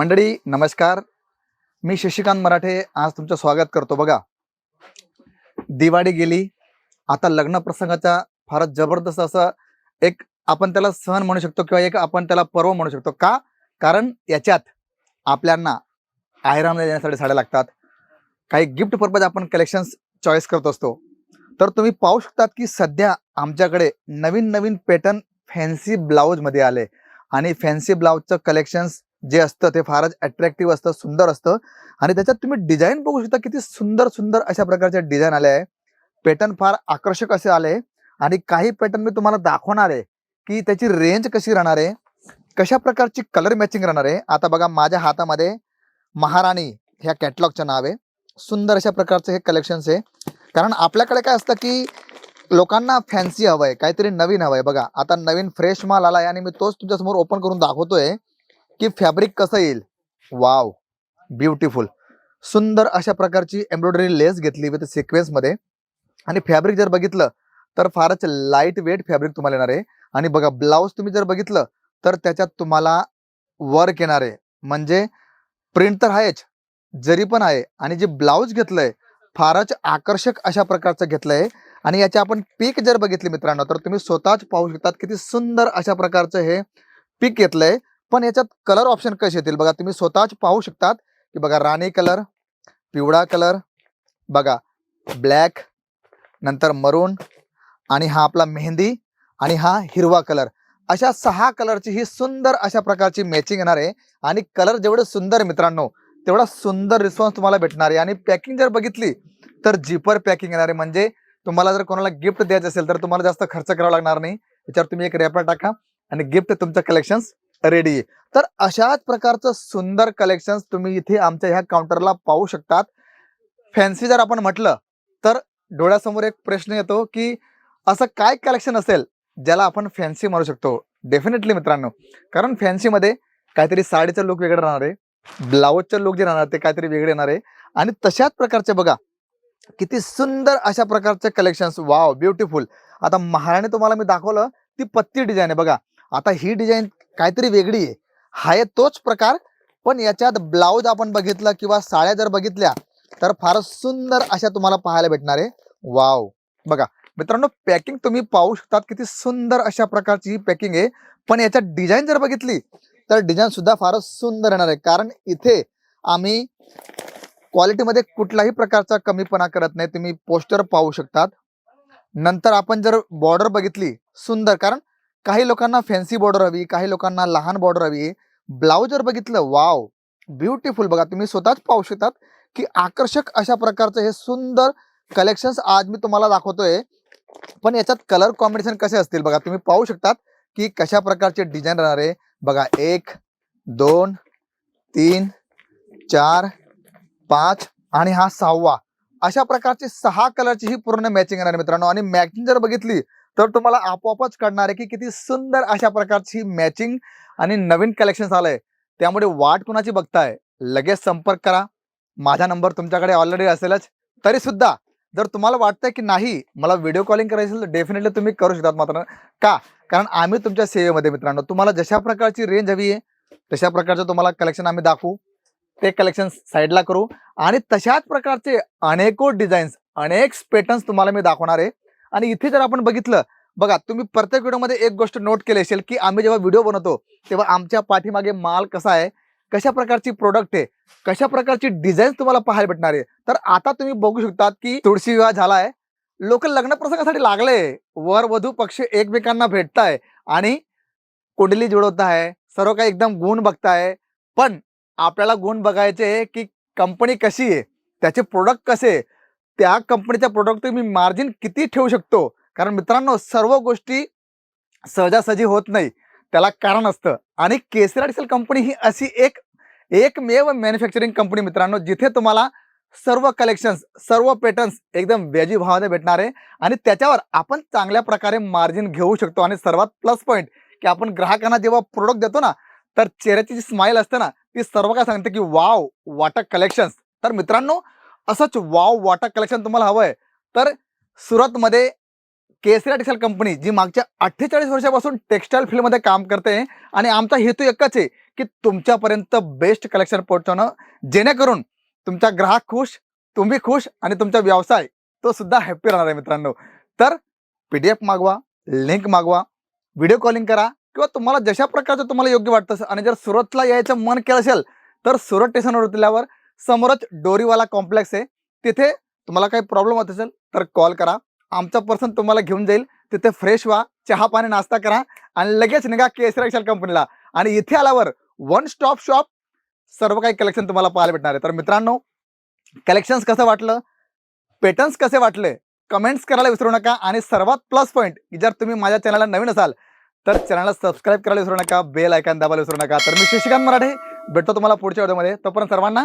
मंडळी नमस्कार. मी शशिकांत मराठे. आज तुमचं स्वागत करतो बघा. दिवाळी गेली. आता लग्न प्रसंगाचा फारच जबरदस्त असं एक आपण त्याला सण म्हणू शकतो किंवा एक आपण त्याला पर्व म्हणू शकतो. का? कारण याच्यात आपल्यांना आयराम देण्यासाठी साड्या लागतात. काही गिफ्ट पर्पज आपण कलेक्शन्स चॉईस करत असतो. तर तुम्ही पाहू शकतात की सध्या आमच्याकडे नवीन नवीन पॅटर्न फॅन्सी ब्लाऊजमध्ये आले. आणि फॅन्सी ब्लाऊजचं कलेक्शन्स जे असतं ते फारच अट्रॅक्टिव्ह असतं सुंदर असतं. आणि त्याच्यात तुम्ही डिझाईन बघू शकता किती सुंदर सुंदर अशा प्रकारचे डिझाईन आले आहे. पॅटर्न फार आकर्षक असे आले आणि काही पॅटर्न मी तुम्हाला दाखवणार आहे की त्याची रेंज कशी राहणार आहे कशा प्रकारची कलर मॅचिंग राहणार आहे. आता बघा माझ्या हातामध्ये महाराणी ह्या कॅटलॉगचं नाव आहे. सुंदर अशा प्रकारचं हे कलेक्शन्स आहे. कारण आपल्याकडे काय असतं की लोकांना फॅन्सी हवं आहे काहीतरी नवीन हवं आहे बघा आता नवीन फ्रेश माल आला आहे आणि मी तोच तुमच्यासमोर ओपन करून दाखवतोय. की फॅब्रिक कसं येईल? वाव ब्युटिफुल सुंदर अशा प्रकारची एम्ब्रॉयडरी लेस घेतली विथ सिक्वेन्समध्ये आणि फॅब्रिक जर बघितलं तर फारच लाइट वेट फॅब्रिक तुम्हाला येणार आहे. आणि बघा ब्लाऊज तुम्ही जर बघितलं तर त्याच्यात तुम्हाला वर्क येणार आहे. म्हणजे प्रिंट तर आहेच जरी पण आहे. आणि जे ब्लाऊज घेतलंय फारच आकर्षक अशा प्रकारचं घेतलंय. आणि याचे आपण पीक जर बघितले मित्रांनो तर तुम्ही स्वतःच पाहू शकतात किती सुंदर अशा प्रकारचं हे पीक घेतलंय. पण याच्यात कलर ऑप्शन कसे येतील? बघा तुम्ही स्वतःच पाहू शकतात की बघा राणी कलर पिवळा कलर बघा ब्लॅक नंतर मरून आणि हा आपला मेहंदी आणि हा हिरवा कलर अशा सहा कलरची ही सुंदर अशा प्रकारची मॅचिंग येणार आहे. आणि कलर जेवढे सुंदर मित्रांनो तेवढा सुंदर रिस्पॉन्स तुम्हाला भेटणार आहे. आणि पॅकिंग जर बघितली तर जिपर पॅकिंग येणार आहे. म्हणजे तुम्हाला जर कोणाला गिफ्ट द्यायचं असेल तर तुम्हाला जास्त खर्च करावा लागणार नाही. त्याच्यावर तुम्ही एक रॅपर टाका आणि गिफ्ट तुमचं कलेक्शन्स रेडी. आहे तर अशाच प्रकारचं सुंदर कलेक्शन्स तुम्ही इथे आमच्या ह्या काउंटरला पाहू शकतात. फॅन्सी जर आपण म्हटलं तर डोळ्यासमोर एक प्रश्न येतो की असं काय कलेक्शन असेल ज्याला आपण फॅन्सी म्हणू शकतो? डेफिनेटली मित्रांनो कारण फॅन्सीमध्ये काहीतरी साडीचं लुक वेगळं राहणार आहे ब्लाऊजचं लुक जे राहणार ते काहीतरी वेगळे येणार आहे. आणि तशाच प्रकारचे बघा किती सुंदर अशा प्रकारचे कलेक्शन्स वाव ब्युटिफुल आता महाराणी तुम्हाला मी दाखवलं ती पत्ती डिझाईन आहे बघा. आता ही डिझाईन काहीतरी वेगळी आहे. हा आहे तोच प्रकार पण याच्यात ब्लाऊज आपण बघितलं किंवा साड्या जर बघितल्या तर फारच सुंदर अशा तुम्हाला पाहायला भेटणार आहे. वाव. बघा मित्रांनो पॅकिंग तुम्ही पाहू शकतात किती सुंदर अशा प्रकारची ही पॅकिंग आहे. पण याच्यात डिझाईन जर बघितली तर डिझाईन सुद्धा फारच सुंदर येणार आहे. कारण इथे आम्ही क्वालिटीमध्ये कुठलाही प्रकारचा कमीपणा करत नाही. तुम्ही पोस्टर पाहू शकतात. नंतर आपण जर बॉर्डर बघितली सुंदर. कारण काही लोकांना फॅन्सी बॉर्डर हवी काही लोकांना लहान बॉर्डर हवी. ब्लाऊज जर बघितलं वाव ब्युटिफुल बघा तुम्ही स्वतःच पाहू शकतात की आकर्षक अशा प्रकारचं हे सुंदर कलेक्शन्स आज मी तुम्हाला दाखवतोय. पण याच्यात कलर कॉम्बिनेशन कसे असतील बघा तुम्ही पाहू शकतात की कशा प्रकारचे डिझाईन राहणार आहे. बघा एक दोन तीन चार पाच आणि हा सहावा. अशा प्रकारची सहा कलरची ही पूर्ण मॅचिंग येणार आहे मित्रांनो. आणि मॅचिंग जर बघितली तर तुम्हाला आपोआपच कळणार आहे की किती सुंदर अशा प्रकारची मॅचिंग आणि नवीन कलेक्शन आलंय. त्यामुळे वाट कुणाची बघताय? लगेच संपर्क करा. माझा नंबर तुमच्याकडे ऑलरेडी असेलच. तरी सुद्धा जर तुम्हाला वाटतंय की नाही मला व्हिडिओ कॉलिंग करायचं असेल तर डेफिनेटली तुम्ही करू शकतात मात्र. का? कारण आम्ही तुमच्या सेवेमध्ये मित्रांनो तुम्हाला जशा प्रकारची रेंज हवी आहे तशा प्रकारचं तुम्हाला कलेक्शन आम्ही दाखवू. ते कलेक्शन साईडला करू. आणि तशाच प्रकारचे अनेको डिझाईन्स अनेक पॅटर्न्स तुम्हाला मी दाखवणार आहे. आणि इथे जर आपण बघितलं बघा तुम्ही प्रत्येक व्हिडिओमध्ये एक गोष्ट नोट केली असेल की आम्ही जेव्हा व्हिडिओ बनवतो तेव्हा आमच्या पाठीमागे माल कसा आहे कशा प्रकारची प्रोडक्ट आहे कशा प्रकारची डिझाईन तुम्हाला पाहायला भेटणार आहे. तर आता तुम्ही बघू शकतात की तुळशी विवाह झालाय. लोक लग्न प्रसंगासाठी लागले वर वधू पक्ष एकमेकांना भेटताय आणि कुंडली जुळवताय सर्व काही एकदम गुण बघताय. पण आपल्याला गुण बघायचे की कंपनी कशी आहे त्याचे प्रोडक्ट कसे आहे, त्या कंपनीच्या प्रोडक्ट तुम्ही मार्जिन किती ठेवू शकतो? कारण मित्रांनो सर्व गोष्टी सहजासहजी होत नाही. त्याला कारण असतं. आणि केसरा डिसेल कंपनी ही अशी एक एकमेव मॅन्युफॅक्चरिंग कंपनी मित्रांनो जिथे तुम्हाला सर्व कलेक्शन्स सर्व पॅटर्न्स एकदम व्याजी भावाने भेटणार. आहे आणि त्याच्यावर आपण चांगल्या प्रकारे मार्जिन घेऊ शकतो. आणि सर्वात प्लस पॉईंट की आपण ग्राहकांना जेव्हा प्रोडक्ट देतो ना तर चेहऱ्याची जी स्माईल असते ना ती सर्व काय सांगते की वाव वाटक कलेक्शन्स तर मित्रांनो असंच वाव वाटा कलेक्शन तुम्हाला हवं आहे तर सुरतमध्ये केसरी टेक्सटाईल कंपनी जी मागच्या अठ्ठेचाळीस वर्षापासून टेक्स्टाईल फील्डमध्ये काम करते आणि आमचा हेतू एकच आहे की तुमच्यापर्यंत बेस्ट कलेक्शन पोहोचवणं. जेणेकरून तुमचा ग्राहक खुश तुम्ही खुश आणि तुमचा व्यवसाय तो सुद्धा हॅप्पी राहणार आहे मित्रांनो. तर पी डी एफ मागवा लिंक मागवा व्हिडिओ कॉलिंग करा किंवा तुम्हाला जशा प्रकारचं तुम्हाला योग्य वाटतं आणि जर सुरतला यायचं मन केलं असेल तर सुरत स्टेशनवर उतरल्यावर समोरच डोरीवाला कॉम्प्लेक्स आहे. तिथे तुम्हाला काही प्रॉब्लेम होत असेल तर कॉल करा. आमचा पर्सन तुम्हाला घेऊन जाईल. तिथे फ्रेश व्हा चहा पाणी नाश्ता करा आणि लगेच निघा केसरी कंपनीला आणि इथे आल्यावर वन स्टॉप शॉप सर्व काही कलेक्शन तुम्हाला पाहायला भेटणार आहे. तर मित्रांनो कलेक्शन्स कसं वाटलं? पेटर्न्स कसे वाटले? कमेंट्स करायला विसरू नका. आणि सर्वात प्लस पॉईंट जर तुम्ही माझ्या चॅनलला नवीन असाल तर चॅनलला सबस्क्राईब करायला विसरू नका. बेल आयकॉन दाबायला विसरू नका. तर मी शशिकांत मराठे भेटतो तुम्हाला पुढच्या व्हिडिओमध्ये तोपर्यंत सर्वांना